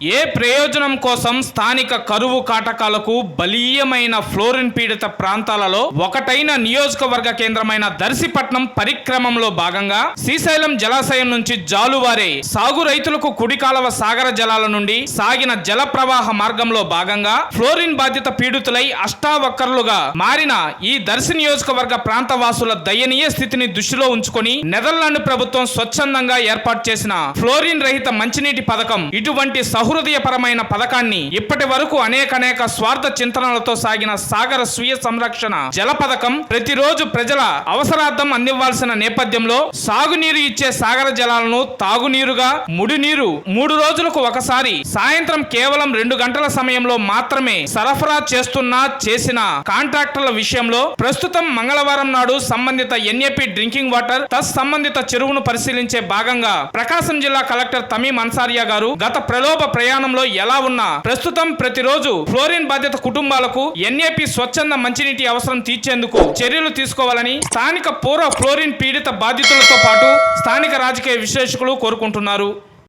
ఏ ప్రయోజనం కోసం స్థానిక కరువు కాటకాలకు బలీయమైన ఫ్లోరిన్ పీడిత ప్రాంతాలలో ఒకటైన నియోజకవర్గ కేంద్రమైన దర్శిపట్నం పరిక్రమంలో భాగంగా శ్రీశైలం జలాశయం నుంచి జాలువారే సాగు రైతులకు కుడికాలవ సాగర జలాల నుండి సాగిన జల ప్రవాహ మార్గంలో భాగంగా ఫ్లోరిన్ బాధిత పీడితులై అష్టావక్కర్లుగా మారిన ఈ దర్శి నియోజకవర్గ ప్రాంత వాసుల దయనీయ స్థితిని దృష్టిలో ఉంచుకొని నెదర్లాండ్ ప్రభుత్వం స్వచ్ఛందంగా ఏర్పాటు చేసిన ఫ్లోరిన్ రహిత మంచినీటి పథకం ఇటువంటి సహృదయపరమైన పథకాన్ని ఇప్పటి వరకు అనేక అనేక స్వార్థ చింతనలతో సాగిన సాగర స్వీయ సంరక్షణ జల పథకం ప్రతిరోజు ప్రజల అవసరార్థం అందివ్వాల్సిన నేపథ్యంలో సాగునీరు ఇచ్చే సాగర జలాలను తాగునీరుగా ముడినీరు మూడు రోజులకు ఒకసారి సాయంత్రం కేవలం రెండు గంటల సమయంలో మాత్రమే సరఫరా చేస్తున్న చేసిన కాంట్రాక్టర్ల విషయంలో ప్రస్తుతం మంగళవారం నాడు సంబంధిత ఎన్ఏపి డ్రింకింగ్ వాటర్ తస్ సంబంధిత చెరువును పరిశీలించే భాగంగా ప్రకాశం జిల్లా కలెక్టర్ తమీం అన్సారియా గారు గత ప్రలోభ ప్రయాణంలో ఎలా ఉన్నా ప్రస్తుతం ప్రతిరోజు ఫ్లోరిన్ బాధిత కుటుంబాలకు ఎన్ఏపి స్వచ్ఛంద మంచినీటి అవసరం తీర్చేందుకు చర్యలు తీసుకోవాలని స్థానిక పూర్వ ఫ్లోరిన్ పీడిత బాధితులతో పాటు స్థానిక రాజకీయ విశ్లేషకులు కోరుకుంటున్నారు.